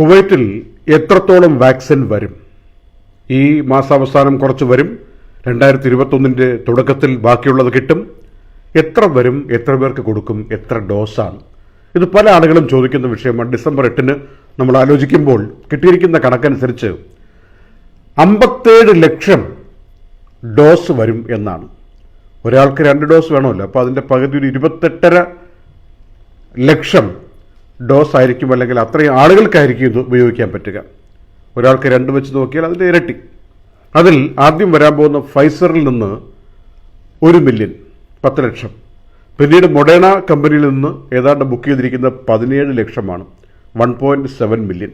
കുവൈറ്റിൽ എത്രത്തോളം വാക്സിൻ വരും? ഈ മാസാവസാനം കുറച്ച് വരും. രണ്ടായിരത്തി ഇരുപത്തൊന്നിന്റെ തുടക്കത്തിൽ ബാക്കിയുള്ളത് കിട്ടും. എത്ര വരും? എത്ര പേർക്ക് കൊടുക്കും? എത്ര ഡോസാണ്? ഇത് പല ആളുകളും ചോദിക്കുന്ന വിഷയമാണ്. ഡിസംബർ എട്ടിന് നമ്മൾ ആലോചിക്കുമ്പോൾ കിട്ടിയിരിക്കുന്ന കണക്കനുസരിച്ച് അമ്പത്തേഴ് ലക്ഷം ഡോസ് വരും എന്നാണ്. ഒരാൾക്ക് രണ്ട് ഡോസ് വേണമല്ലോ. അപ്പോൾ അതിന്റെ പകുതി ഒരു ഇരുപത്തെട്ടര ലക്ഷം ഡോസ് ആയിരിക്കും അല്ലെങ്കിൽ അത്രയും ആളുകൾക്കായിരിക്കും ഇത് ഉപയോഗിക്കാൻ പറ്റുക. ഒരാൾക്ക് രണ്ട് വെച്ച് നോക്കിയാൽ അതിന്റെ ഇരട്ടി. അതിൽ ആദ്യം വരാൻ പോകുന്ന ഫൈസറിൽ നിന്ന് ഒരു മില്യൺ പത്ത് ലക്ഷം. പിന്നീട് മൊഡേണ കമ്പനിയിൽ നിന്ന് ഏതാണ്ട് ബുക്ക് ചെയ്തിരിക്കുന്ന പതിനേഴ് ലക്ഷമാണ് വൺ പോയിന്റ് സെവൻ മില്യൺ.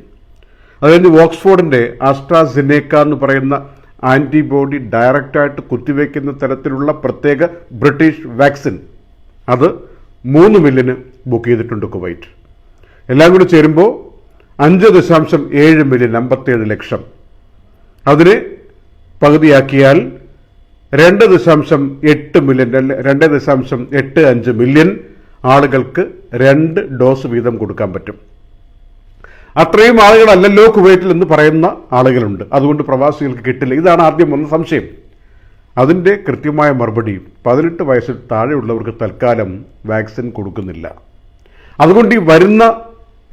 അതുകഴിഞ്ഞ് ഓക്സ്ഫോർഡിന്റെ ആസ്ട്രാസിനേക്ക എന്ന് പറയുന്ന ആന്റിബോഡി ഡയറക്റ്റായിട്ട് കുത്തിവെക്കുന്ന തരത്തിലുള്ള പ്രത്യേക ബ്രിട്ടീഷ് വാക്സിൻ. അത് മൂന്ന് മില്യന് ബുക്ക് ചെയ്തിട്ടുണ്ട് കുവൈറ്റ്. എല്ലാം കൂടി ചേരുമ്പോൾ അഞ്ച് ദശാംശം ഏഴ് മില്യൺ അമ്പത്തേഴ് ലക്ഷം. അതിന് പകുതിയാക്കിയാൽ രണ്ട് ദശാംശം എട്ട് മില്യൺ രണ്ട് ദശാംശം എട്ട് അഞ്ച് മില്യൺ ആളുകൾക്ക് രണ്ട് ഡോസ് വീതം കൊടുക്കാൻ പറ്റും. അത്രയും ആളുകളല്ലല്ലോ കുവൈറ്റിൽ എന്ന് പറയുന്ന ആളുകളുണ്ട്. അതുകൊണ്ട് പ്രവാസികൾക്ക് കിട്ടില്ല. ഇതാണ് ആദ്യം വന്ന സംശയം. അതിന്റെ കൃത്യമായ മറുപടി പതിനെട്ട് വയസ്സിൽ താഴെയുള്ളവർക്ക് തൽക്കാലം വാക്സിൻ കൊടുക്കുന്നില്ല. അതുകൊണ്ട് ഈ വരുന്ന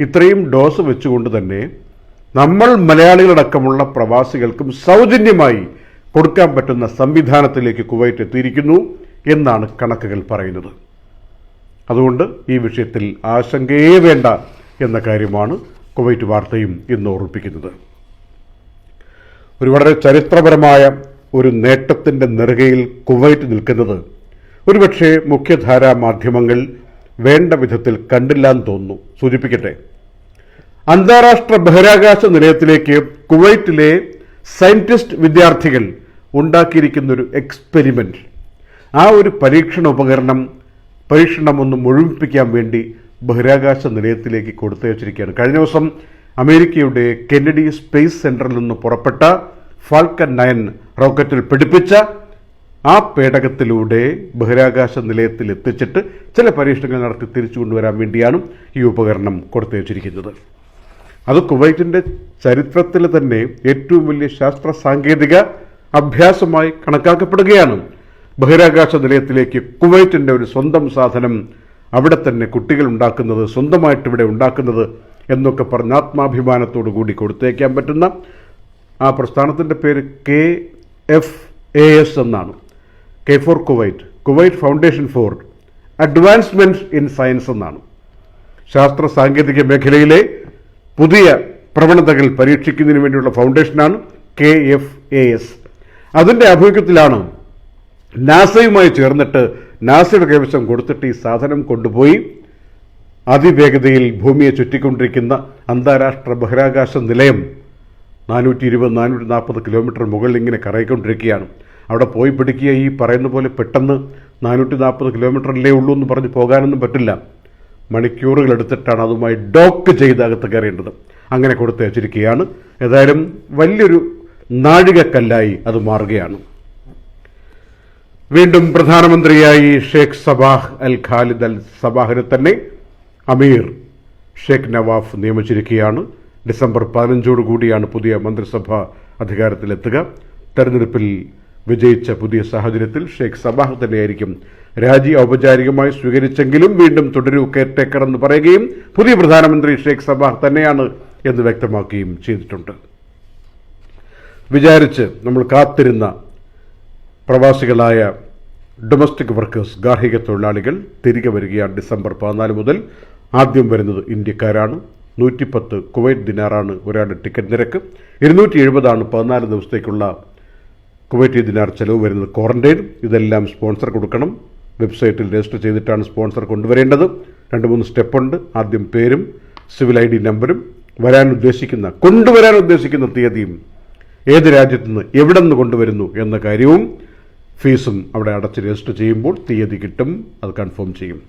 ഇത്രയും ഡോസ് വെച്ചുകൊണ്ട് തന്നെ നമ്മൾ മലയാളികളടക്കമുള്ള പ്രവാസികൾക്കും സൗജന്യമായി കൊടുക്കാൻ പറ്റുന്ന സംവിധാനത്തിലേക്ക് കുവൈറ്റ് എത്തിയിരിക്കുന്നു എന്നാണ് കണക്കുകൾ പറയുന്നത്. അതുകൊണ്ട് ഈ വിഷയത്തിൽ ആശങ്കയേ വേണ്ട എന്ന കാര്യമാണ് കുവൈറ്റ് വാർത്തയും ഇന്ന് ഓർമ്മിപ്പിക്കുന്നത്. ഒരു വളരെ ചരിത്രപരമായ ഒരു നേട്ടത്തിന്റെ നെറുകയിൽ കുവൈറ്റ് നിൽക്കുന്നത് ഒരുപക്ഷെ മുഖ്യധാരാ മാധ്യമങ്ങൾ വേണ്ട വിധത്തിൽ കണ്ടില്ലാന്ന് തോന്നുന്നു. സൂചിപ്പിക്കട്ടെ അന്താരാഷ്ട്ര ബഹിരാകാശ നിലയത്തിലേക്ക് കുവൈറ്റിലെ സയന്റിസ്റ്റ് വിദ്യാർത്ഥികൾ ഉണ്ടാക്കിയിരിക്കുന്നൊരു എക്സ്പെരിമെന്റ് ആ ഒരു പരീക്ഷണ ഉപകരണം പരീക്ഷണം ഒന്ന് മുഴുമിപ്പിക്കാൻ വേണ്ടി ബഹിരാകാശ നിലയത്തിലേക്ക് കൊടുത്തു വച്ചിരിക്കുകയാണ്. കഴിഞ്ഞ ദിവസം അമേരിക്കയുടെ കെന്നഡി സ്പേസ് സെന്ററിൽ നിന്ന് പുറപ്പെട്ട ഫാൽക്കൻ നയൻ റോക്കറ്റിൽ പിടിപ്പിച്ച ആ പേടകത്തിലൂടെ ബഹിരാകാശ നിലയത്തിൽ എത്തിച്ചിട്ട് ചില പരീക്ഷണങ്ങൾ നടത്തി തിരിച്ചു കൊണ്ടുവരാൻ വേണ്ടിയാണ് ഈ ഉപകരണം കൊടുത്തയച്ചിരിക്കുന്നത് അത് കുവൈറ്റിന്റെ ചരിത്രത്തിൽ തന്നെ ഏറ്റവും വലിയ ശാസ്ത്ര സാങ്കേതിക അഭ്യാസമായി കണക്കാക്കപ്പെടുകയാണ്. ബഹിരാകാശ നിലയത്തിലേക്ക് കുവൈറ്റിന്റെ ഒരു സ്വന്തം സാധനം അവിടെ തന്നെ കുട്ടികൾ ഉണ്ടാക്കുന്നത് സ്വന്തമായിട്ട് ഇവിടെ ഉണ്ടാക്കുന്നത് എന്നൊക്കെ പറഞ്ഞ് ആത്മാഭിമാനത്തോടു കൂടി കൊടുത്തേക്കാൻ പറ്റുന്ന ആ പ്രസ്ഥാനത്തിന്റെ പേര് കെ എഫ് എ എസ് എന്നാണ്. K for Kuwait. Kuwait foundation for advancement in science എന്നാണ്. ശാസ്ത്ര സാങ്കേതിക മേഖലയിലെ പുതിയ പ്രവണതകൾ പരീക്ഷിക്കുന്നതിന് വേണ്ടിയുള്ള ഫൗണ്ടേഷനാണ് കെ എഫ് എ എസ്. അതിന്റെ ആഭിമുഖ്യത്തിലാണ് നാസയുമായി ചേർന്നിട്ട് നാസയുടെ കൈവശം കൊടുത്തിട്ട് ഈ സാധനം കൊണ്ടുപോയി. അതിവേഗതയിൽ ഭൂമിയെ ചുറ്റിക്കൊണ്ടിരിക്കുന്ന അന്താരാഷ്ട്ര ബഹിരാകാശ നിലയം നാനൂറ്റി ഇരുപത് നാനൂറ്റി നാൽപ്പത് കിലോമീറ്റർ മുകളിൽ ഇങ്ങനെ കറയിക്കൊണ്ടിരിക്കുകയാണ് അവിടെ പോയി പിടിക്കുക ഈ പറയുന്ന പോലെ പെട്ടെന്ന് നാനൂറ്റി നാൽപ്പത് കിലോമീറ്ററിലേ ഉള്ളൂ എന്ന് പറഞ്ഞ് പോകാനൊന്നും പറ്റില്ല. മണിക്കൂറുകൾ എടുത്തിട്ടാണ് അതുമായി ഡോക്ക് ചെയ്ത് അകത്ത് കയറേണ്ടത്. അങ്ങനെ കൊടുത്ത് വെച്ചിരിക്കുകയാണ് ഏതായാലും വലിയൊരു നാഴികക്കല്ലായി അത് മാറുകയാണ്. വീണ്ടും പ്രധാനമന്ത്രിയായി Sheikh Sabah al Khalid Al സബാഹിനെ തന്നെ അമീർ ഷേഖ് നവാഫ് നിയമിച്ചിരിക്കുകയാണ്. ഡിസംബർ പതിനഞ്ചോട് കൂടിയാണ് പുതിയ മന്ത്രിസഭ അധികാരത്തിലെത്തുക. തെരഞ്ഞെടുപ്പിൽ വിജയിച്ച പുതിയ സാഹചര്യത്തിൽ ഷെയ്ഖ് സബാഹ് തന്നെയായിരിക്കും. രാജി ഔപചാരികമായി സ്വീകരിച്ചെങ്കിലും വീണ്ടും തുടരൂ കെയർടേക്കർ എന്ന് പറയുകയും പുതിയ പ്രധാനമന്ത്രി ഷെയ്ഖ് സബാഹ് തന്നെയാണ് എന്ന് വ്യക്തമാക്കുകയും ചെയ്തിട്ടുണ്ട്. വിചാരിച്ച് നമ്മൾ കാത്തിരുന്ന പ്രവാസികളായ ഡൊമസ്റ്റിക് വർക്കേഴ്സ് ഗാർഹിക തൊഴിലാളികൾ തിരികെ വരികയാണ് ഡിസംബർ പതിനാല് മുതൽ. ആദ്യം വരുന്നത് ഇന്ത്യക്കാരാണ്. നൂറ്റിപ്പത്ത് കുവൈറ്റ് ദിനാറാണ് ഒരാളുടെ ടിക്കറ്റ് നിരക്ക്. ഇരുന്നൂറ്റി എഴുപതാണ് പതിനാല് ദിവസത്തേക്കുള്ള കുവൈറ്റ് ദിനാർ ചെലവ് വരുന്നത് ക്വാറന്റൈൻ ഇതെല്ലാം സ്പോൺസർ കൊടുക്കണം. വെബ്സൈറ്റിൽ രജിസ്റ്റർ ചെയ്തിട്ടാണ് സ്പോൺസർ കൊണ്ടുവരേണ്ടത്. രണ്ട് മൂന്ന് സ്റ്റെപ്പുണ്ട് ആദ്യം പേരും സിവിൽ ഐ ഡി നമ്പരും വരാൻ ഉദ്ദേശിക്കുന്ന കൊണ്ടുവരാൻ ഉദ്ദേശിക്കുന്ന തീയതിയും ഏത് രാജ്യത്തു നിന്ന് എവിടെ നിന്ന് കൊണ്ടുവരുന്നു എന്ന കാര്യവും ഫീസും അവിടെ അടച്ച് രജിസ്റ്റർ ചെയ്യുമ്പോൾ തീയതി കിട്ടും. അത് കൺഫേം ചെയ്യും.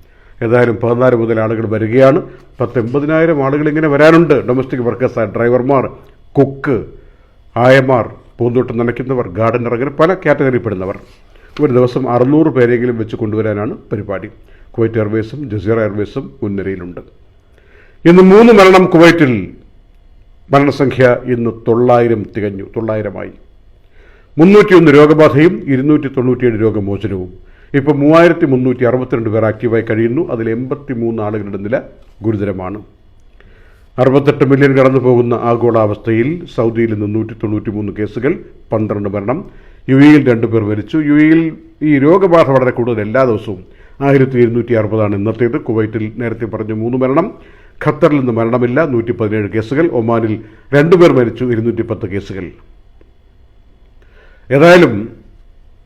ഏതായാലും പതിനാല് മുതൽ ആളുകൾ വരികയാണ്. പത്തൊമ്പതിനായിരം ആളുകൾ ഇങ്ങനെ വരാനുണ്ട്. ഡൊമസ്റ്റിക് വർക്കേഴ്സ് ഡ്രൈവർമാർ കുക്ക് ആയമാർ പൂന്തോട്ടം നനയ്ക്കുന്നവർ ഗാർഡനർ അങ്ങനെ പല കാറ്റഗറിയിൽപ്പെടുന്നവർ ഒരു ദിവസം അറുന്നൂറ് പേരെങ്കിലും വെച്ച് കൊണ്ടുവരാനാണ് പരിപാടി. കുവൈറ്റ് എയർവേസും ജസീറ എയർവേസും മുൻനിരയിലുണ്ട്. ഇന്ന് മൂന്ന് മരണം കുവൈറ്റിൽ മരണസംഖ്യ ഇന്ന് തൊള്ളായിരം തികഞ്ഞു തൊള്ളായിരമായി. മുന്നൂറ്റിയൊന്ന് രോഗബാധയും ഇരുന്നൂറ്റി തൊണ്ണൂറ്റിയേഴ് രോഗമോചനവും. ഇപ്പോൾ മൂവായിരത്തി മുന്നൂറ്റി അറുപത്തിരണ്ട് പേർ ആക്റ്റീവായി കഴിയുന്നു. അതിൽ എൺപത്തി മൂന്ന് ആളുകളുടെ നില ഗുരുതരമാണ്. അറുപത്തെട്ട് മില്യൺ കടന്നു പോകുന്ന ആഗോളാവസ്ഥയിൽ സൗദിയിൽ നിന്ന് നൂറ്റി തൊണ്ണൂറ്റി മൂന്ന് കേസുകൾ പന്ത്രണ്ട് മരണം. യു എയിൽ രണ്ടുപേർ മരിച്ചു. യു എയിൽ ഈ രോഗബാധ വളരെ കൂടുതൽ എല്ലാ ദിവസവും. ആയിരത്തി ഇരുന്നൂറ്റി അറുപതാണ് ഇന്നത്തേത്. കുവൈറ്റിൽ നേരത്തെ പറഞ്ഞു മൂന്ന് മരണം. ഖത്തറിൽ നിന്ന് മരണമില്ല. നൂറ്റി പതിനേഴ് കേസുകൾ. ഒമാനിൽ രണ്ടുപേർ മരിച്ചു. ഇരുന്നൂറ്റി പത്ത് കേസുകൾ. ഏതായാലും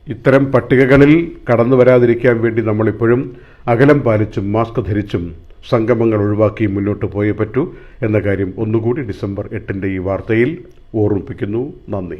ഇത്തരം പട്ടികകളിൽ കടന്നു വരാതിരിക്കാൻ വേണ്ടി നമ്മളിപ്പോഴും അകലം പാലിച്ചും മാസ്ക് ധരിച്ചും സംഗമങ്ങൾ ഒഴിവാക്കി മുന്നോട്ട് പോയേ പറ്റൂ എന്ന കാര്യം ഒന്നുകൂടി ഡിസംബർ എട്ടിന്റെ ഈ വാർത്തയിൽ ഓർമ്മിപ്പിക്കുന്നു. നന്ദി.